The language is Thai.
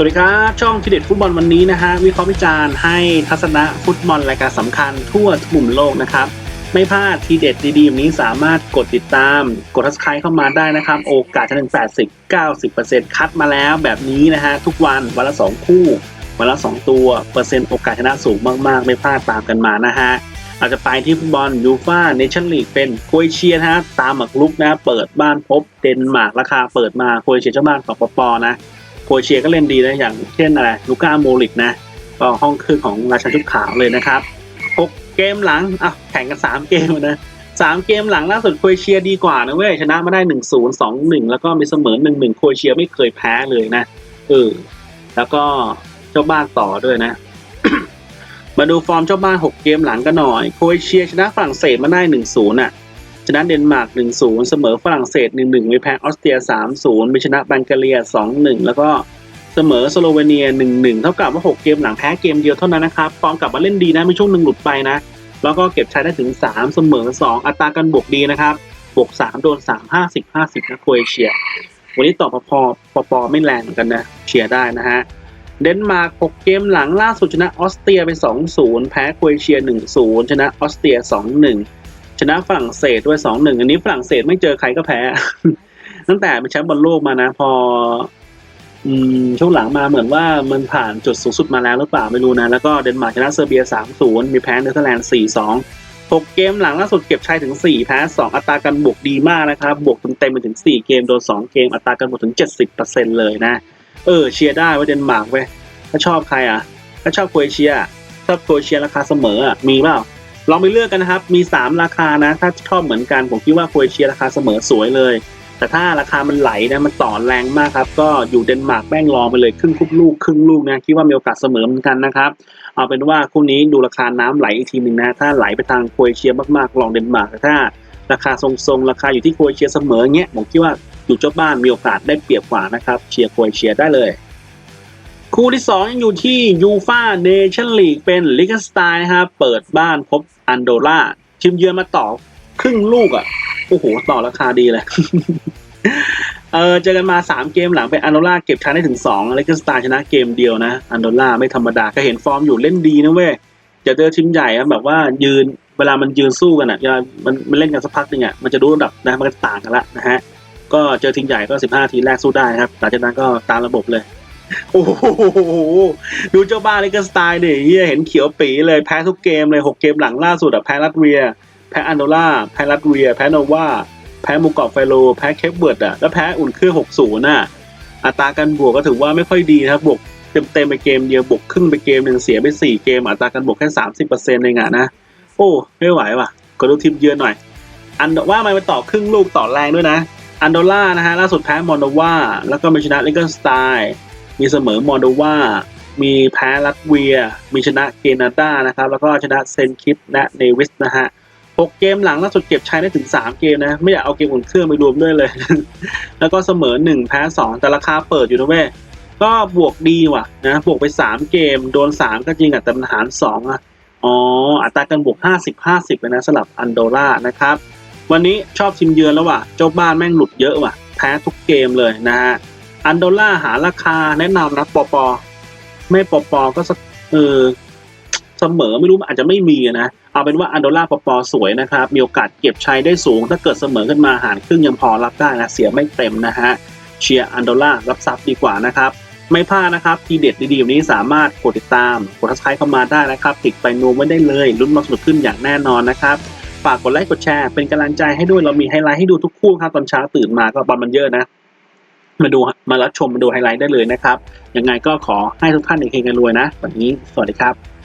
สวัสดีครับ ช่องทีเด็ดฟุตบอลวันนี้นะฮะวิเคราะห์วิจารณ์ให้ทัศนะฟุตบอลรายการสำคัญทั่วทุกมุมโลกนะครับ ไม่พลาดทีเด็ดดีๆแบบนี้สามารถกดติดตาม กดทักทายเข้ามาได้นะครับ โอกาสจะถึง80 90 คัดมาแล้วแบบนี้นะฮะทุกวันวันละ 2 คู่ วันละ 2 ตัว เปอร์เซ็นต์โอกาสชนะสูงมากๆ ไม่พลาดตามกันมานะฮะอาจจะไปที่ฟุตบอลยูฟ่าเนชั่นลีกเป็นโครเอเชียนะฮะตามหมักลุกนะ เปิดบ้านพบเดนมาร์กราคาเปิดมาโครเอเชียเจ้าบ้านปปปนะ โคเอเชียก็เล่นดีนะอย่างเช่นอะไรลูก้าโมลิกนะก็ห้องครึ่งของราชันชุดขาวเลยนะครับ6เกมหลังอะแข่งกัน3เกมนะสามเกมหลังล่าสุดโคเอเชียดีกว่านะเว้ยชนะมาได้1 0 2 1แล้วก็มีเสมอ1 1โครเอเชียไม่เคยแพ้เลยนะเออแล้วก็เจ้าบ้านต่อด้วยนะ มาดูฟอร์มเจ้าบ้าน6เกมหลังกันหน่อยโคเอเชียชนะฝรั่งเศสมาได้1-0น่ะ ชนะเดนมาร์ก 1-0 เสมอฝรั่งเศส 1-1 มีแพ้ออสเตรีย 3-0 มีชนะบัลแกเรีย 2-1 แล้วก็เสมอสโลเวเนีย 1-1 เท่ากับว่า 6 เกมหลังแพ้เกมเดียวเท่านั้นนะครับฟอร์มกลับมาเล่นดีนะไม่ช่วงหนึ่งหลุดไปนะ แล้วก็เก็บชัยได้ถึง 3 เสมอ 2 อัตราการบวกดีนะครับ บวก 3 โดน 3 50 50 นะโครเอเชีย วันนี้ต่อพอพอปอปอไม่แรงเหมือนกันนะเชียร์ได้นะฮะเดนมาร์ก 6 เกมหลังล่าสุดชนะออสเตรียไป 2-0 แพ้โครเอเชีย 1-0 ชนะออสเตรีย 2-1 ชนะฝรั่งเศสด้วย2-1อันนี้ฝรั่งเศสไม่เจอใครก็แพ้ ตั้งแต่เป็นแชมป์บอลโลกมานะ พอ อืมช่วงหลังมาเหมือนว่ามันผ่านจุดสูงสุดมาแล้วหรือเปล่าไม่รู้นะ แล้วก็เดนมาร์กชนะเซอร์เบีย3-0มีแพ้เนเธอร์แลนด์4-2 6เกมหลังล่าสุดเก็บชัยถึง4แพ้2อัตราการบวกดีมากนะครับ บวกเต็มไปถึง4เกมโดน2เกมอัตราการบวกถึง70%เลยนะ เออเชียร์ได้ว่าเดนมาร์กเว้ยถ้าชอบใครอะ ถ้าชอบโครเอเชียชอบโครเอเชียราคาเสมออะมีเปล่า ลองไปเลือกกันนะครับ มี 3 ราคานะ ถ้าชอบเหมือนกัน ผมคิดว่าโครเอเชียราคาเสมอสวยเลย แต่ถ้าราคามันไหลนะ มันต่อแรงมากครับ ก็อยู่เดนมาร์กแม่งรองไปเลยครึ่งคุกลูกครึ่งลูกนะ คิดว่ามีโอกาสเสมอเหมือนกันนะครับ เอาเป็นว่าคู่นี้ดูราคาน้ำไหลอีกทีหนึ่งนะ ถ้าไหลไปทางโครเอเชียมากๆ ลองเดนมาร์ก ถ้าราคาทรงๆ ราคาอยู่ที่โครเอเชียเสมอเงี้ย ผมคิดว่าอยู่เจ้าบ้านมีโอกาสได้เปรียบกว่านะครับ เชียร์โครเอเชียได้เลยคู่ที่2ยังอยู่ที่ยูฟาเนชั่นลีกเป็นลิกสไตน์นะครับเปิดบ้านพบ อันโดราชิมเยือนมาต่อครึ่งลูกอะโอ้โหต่อราคาดีเลยเออเจอกันมา 3 เกมหลังเป็นอันโดราเก็บชนะได้ถึง2ลิกสไตน์ชนะเกมเดียวนะ อันโดราไม่ธรรมดาก็เห็นฟอร์มอยู่เล่นดีนะเว้ยจะเจอทีมใหญ่แบบว่ายืนเวลามันยืนสู้กันอะเวลามันมันเล่นกันสักพักนึงอะมันจะรู้ระดับนะมันก็ต่างกันละนะฮะก็เจอทีมใหญ่ก็ 15 ทีแรกสู้ได้ครับหลังจากนั้นก็ตามระบบเลย โอ้โหดูเจ้าบ้านเลยก็สไตล์ดิเฮียเห็นเขียวปีเลยแพ้ทุกเกมเลย6เกมหลังล่าสุดอะแพ้ลัตเวีย แพ้อันโดล่าแพ้ลัตเวีย แพ้โนวาแพ้มูกอบไฟโล แพ้เคปเบิร์ดอะแล้วแพ้อุ่นเครื่อง60น่ะอัตราการบวกก็ถือว่าไม่ค่อยดีนะครับบวกเต็มๆไปเกมเดียวบวกครึ่งไปเกมหนึ่งเสียไป4เกมอัตราการบวกแค่30%เองอะนะโอ้ไม่ไหวว่ะก็ดูทีมเยือนหน่อย อันว่ามันไปต่อครึ่งลูกต่อแรงด้วยนะ อันโดล่านะฮะล่าสุดแพ้มอนโดวาแล้วก็มีชนะลิกเกอร์สไตล์ มีเสมอมอนโดวา มีแพ้ลัตเวีย มีชนะเกนาดานะครับ แล้วก็ชนะเซนคิดและเนวิสนะฮะหกเกมหลังล่าสุดเก็บชัยได้ถึง 3 เกมนะ ไม่อยากเอาเกมอุ่นเครื่องไปรวมด้วยเลย แล้วก็เสมอ 1 แพ้ 2 แต่ราคาเปิดอยู่นะเว้ยก็บวกดีว่ะนะบวกไป 3 เกม โดน 3 ก็จริงอะแต่มันหาร2อะอ๋ออัตราการบวก 50 50เลยนะสำหรับอันโดล่านะครับ วันนี้ชอบทีมเยือนแล้วว่ะ เจ้าบ้านแม่งหลุดเยอะว่ะ แพ้ทุกเกมเลยนะฮะ อันโดล่าหาราคาแนะนำนะปอปอไม่ปอปอก็สเออเสมอไม่รู้อาจจะไม่มีนะ เอาเป็นว่าอันโดล่าปอปอสวยนะครับ มีโอกาสเก็บใชัยได้สูง ถ้าเกิดเสมอขึ้นมาหารครึ่งยังพอรับได้นะเสียไม่เต็มนะฮะเชียร์อันโดล่ารับทรัพย์ดีกว่านะครับไม่พลาดนะครับ ทีเด็ดดีๆแบบนี้สามารถกดติดตาม กดทักทายเข้ามาได้นะครับติดไปนูไม่ได้เลยลุ้นมาสนุกขึ้นอย่างแน่นอนนะครับ ฝากกดไลค์กดแชร์เป็นกำลังใจให้ด้วยเรามีไฮไลท์ให้ดูทุกคู่ครับตอนเช้าตื่นมาก็บอลมันเยอะนะ มาดูมารับชมมาดูไฮไลท์ได้เลยนะครับยังไงก็ขอให้ทุกท่านเฮงๆกันรวยนะวันนี้สวัสดีครับ